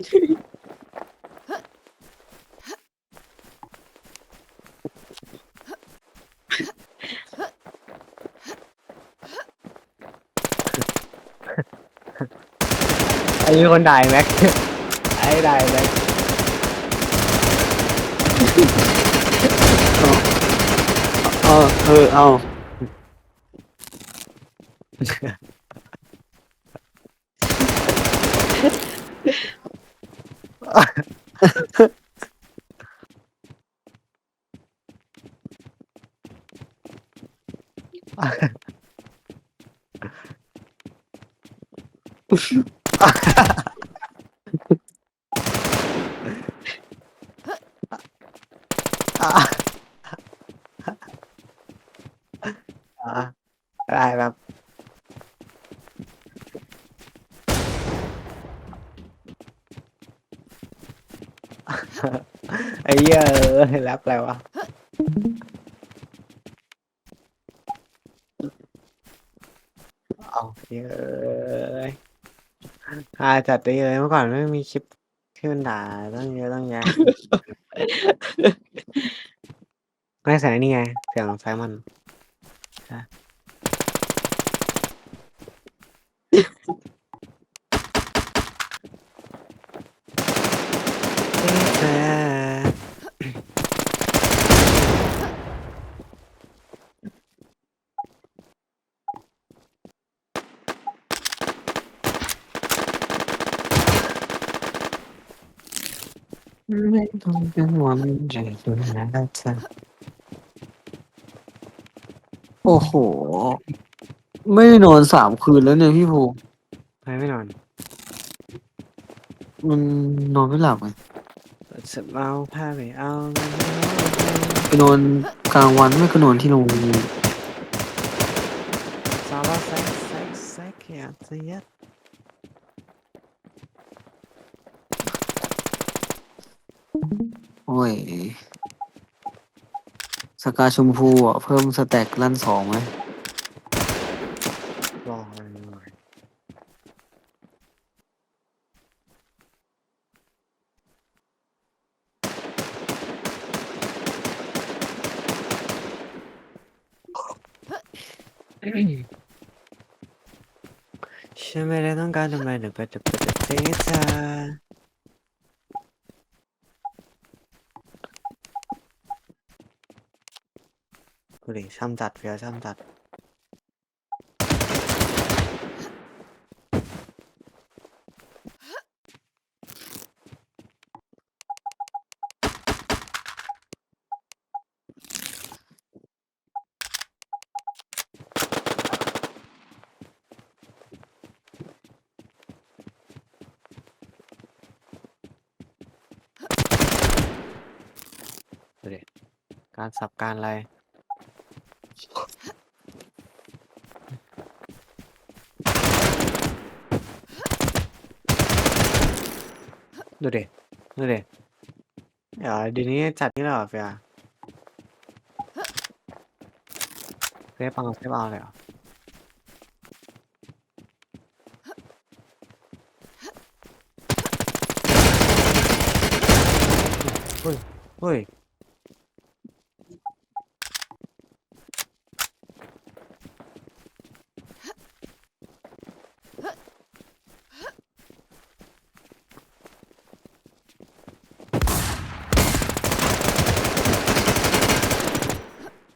ไอ้มีคนด่าแม็กไอ้ด่าแม็กเออเออเอาอะอะ ได้ครับ ไอ้ เหี้ยเออแรปอะไรวะเอาเหี้ยเอยอ่าจัดได้เลยเมื่อก่อนไม่มีคลิปที่มันด่าตั้งเยอะตั้งแยะไม่ใส่นี่ไงเสียงไซมอนใช่ที่เธอ ไม่ต้องกังวลใจดูแลเธอโอ้โห ไม่ได้นอนสามคืนแล้วเนี่ยพี่ภูไปไม่นอนมันนอนไม่หลับไงจะเอาผ้าไปเอาไปนอนกลางวันไม่ก็นอนที่โรงเรียนซาลาแซกแซกแซกอยากจะยัด โอ้ย สกาชมพูอะ เพิ่มสแต็กลั่นสองไหมรอหน่อยฉันไม่ได้ต้องการทำไมหรือเปล่าจะเป็นเสียเธ ดูดิช่ำจัดเฟียวช่ำจัด ดูดิการสับการอะไร ดูดิดูดิเดี๋ยวเดียวนี้จัดนี่แล้วเหรอเฟียเซฟเอาเซฟเอาเลยเหรอเฮ้ยเฮ้ย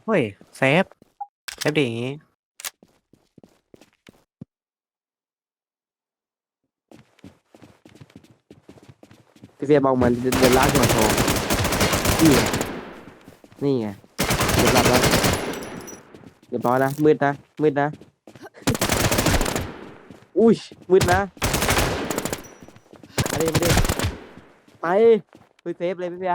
เฮ้ยเซฟเซฟดีอย่างงี้พี่เฟียบอกมันเดินลากมาโชว์นี่ไงนี่ไงเรียบร้อยแล้วเรียบร้อยนะมืดนะมืดนะ อุ้ยมืดนะมาดิมาดิไปไปเซฟเลยพี่เฟีย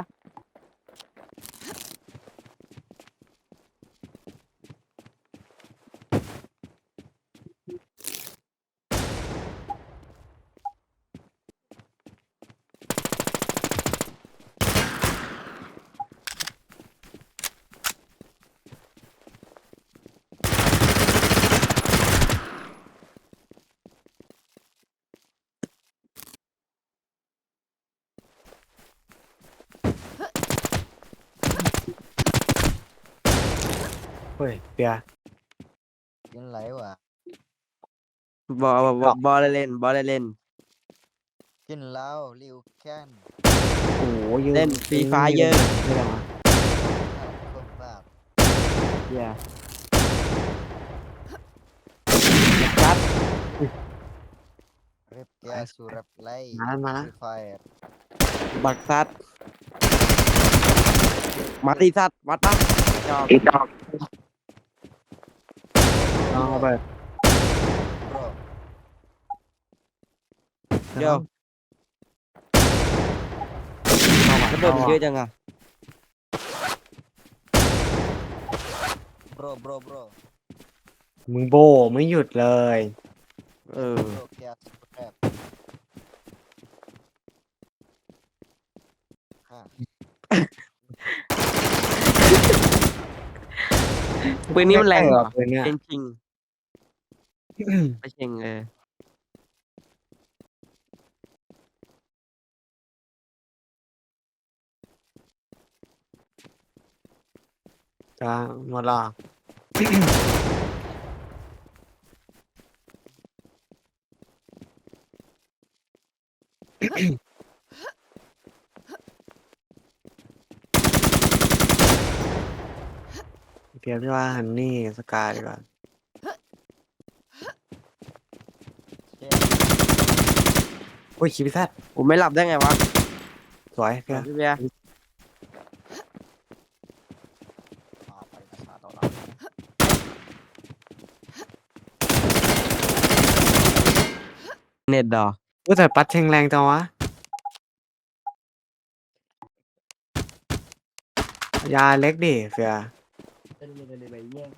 เฮ้ยเปียกินไรวะบอลบอลบอลเล่นบอลเล่น กินเหล้าลิวแคนโอ้โหยืนเล่นฟรีไฟเยอะ ไม่ได้วะคมมากเหี้ยครับเรียบแกสุรับไล่มาแล้วมาแล้ว ไฟบักซัดมาตีซัดวัดปะจอกจอกลอง เอาไปโบรเดี๋ยว ระเบิดมันเยอะจังอะโบรโบรโบรมึงโบไม่หยุดเลย เออโบรแกสุรับฮะปืนนี้มันแรงเหรอปืนเนี่ยจริงจริง ไม่จริงเออจะหมดหรอเพียพี่ว่าฮันนี่สกายดีกว่า เช่ อุ้ยคิพิซัดผมไม่หลับได้ไงวะ สวยเพียพี่เบียร์มาไปกระชาต่อเราเน็ตดอว่าแต่ปัดเชงแรงจังวะ ยาเล็กดิเฟียเป็นเลยไปแย่ง